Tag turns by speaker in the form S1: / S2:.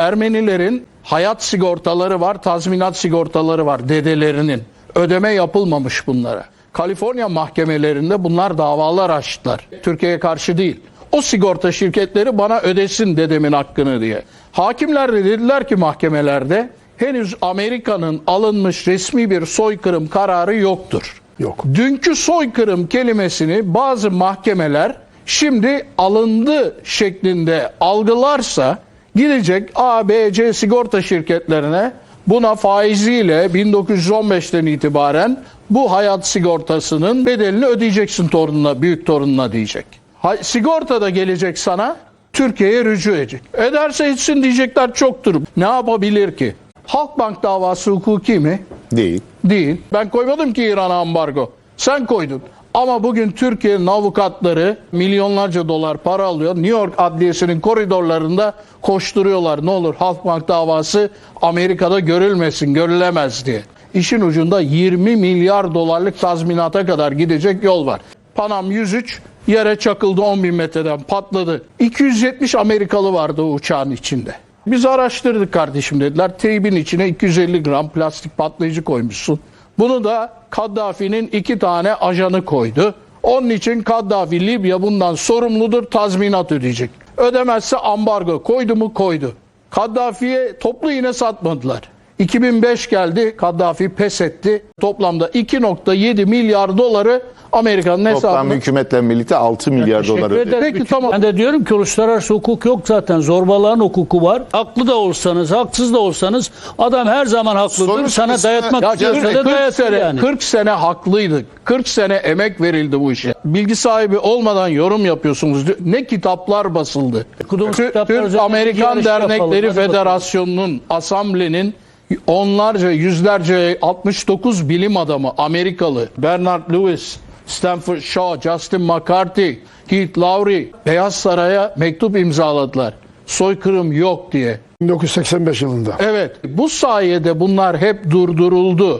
S1: Ermenilerin hayat sigortaları var, tazminat sigortaları var dedelerinin. Ödeme yapılmamış bunlara. Kaliforniya mahkemelerinde bunlar davalar açtılar. Türkiye'ye karşı değil. O sigorta şirketleri bana ödesin dedemin hakkını diye. Hakimler de dediler ki mahkemelerde henüz Amerika'nın alınmış resmi bir soykırım kararı yoktur.
S2: Yok.
S1: Dünkü soykırım kelimesini bazı mahkemeler şimdi alındı şeklinde algılarsa gidecek A, B, C sigorta şirketlerine buna faiziyle 1915'ten itibaren bu hayat sigortasının bedelini ödeyeceksin torununa, büyük torununa diyecek. Ha, sigorta da gelecek sana Türkiye'ye rücu edecek. Ederse etsin diyecekler çoktur. Ne yapabilir ki? Halkbank davası hukuki mi?
S3: Değil.
S1: Değil. Ben koymadım ki İran'a ambargo. Sen koydun. Ama bugün Türkiye'nin avukatları milyonlarca dolar para alıyor. New York Adliyesi'nin koridorlarında koşturuyorlar. Ne olur Halkbank davası Amerika'da görülmesin, görülemez diye. İşin ucunda 20 milyar dolarlık tazminata kadar gidecek yol var. Panam 103 yere çakıldı 10 bin metreden patladı. 270 Amerikalı vardı o uçağın içinde. Biz araştırdık kardeşim dediler. Teybin içine 250 gram plastik patlayıcı koymuşsun. Bunu da Kaddafi'nin iki tane ajanı koydu. Onun için Kaddafi Libya bundan sorumludur tazminat ödeyecek. Ödemezse ambargo koydu mu koydu. Kaddafi'ye toplu iğne satmadılar. 2005 geldi Kaddafi pes etti. Toplamda 2.7 milyar doları Amerika'nın
S3: Toplam
S1: hesabına.
S3: hükümetle birlikte 6 milyar
S4: Teşekkür
S3: dolar ödedi.
S4: ederim.
S1: Peki, tamam.
S4: Ben de diyorum ki uluslararası hukuk yok zaten. Zorbalığın hukuku var. Haklı da olsanız, haksız da olsanız adam her zaman haklıdır.
S3: Sonuç
S4: Sana dayatmak
S1: Ya
S4: istiyorsa
S1: 40,
S4: da
S1: 40
S4: dayatır
S1: sene,
S4: yani.
S1: 40 sene haklıydık. 40 sene emek verildi bu işe. Bilgi sahibi olmadan yorum yapıyorsunuz. Ne kitaplar basıldı.
S4: Okuduğumuz
S1: Türk Amerikan. Dernekleri. Federasyonu'nun, asamblenin onlarca, yüzlerce 69 bilim adamı Amerikalı, Bernard Lewis, Stanford Shaw, Justin McCarthy, Keith Lowry Beyaz Saray'a mektup imzaladılar. Soykırım yok diye.
S2: 1985 yılında.
S1: Evet, bu sayede bunlar hep durduruldu.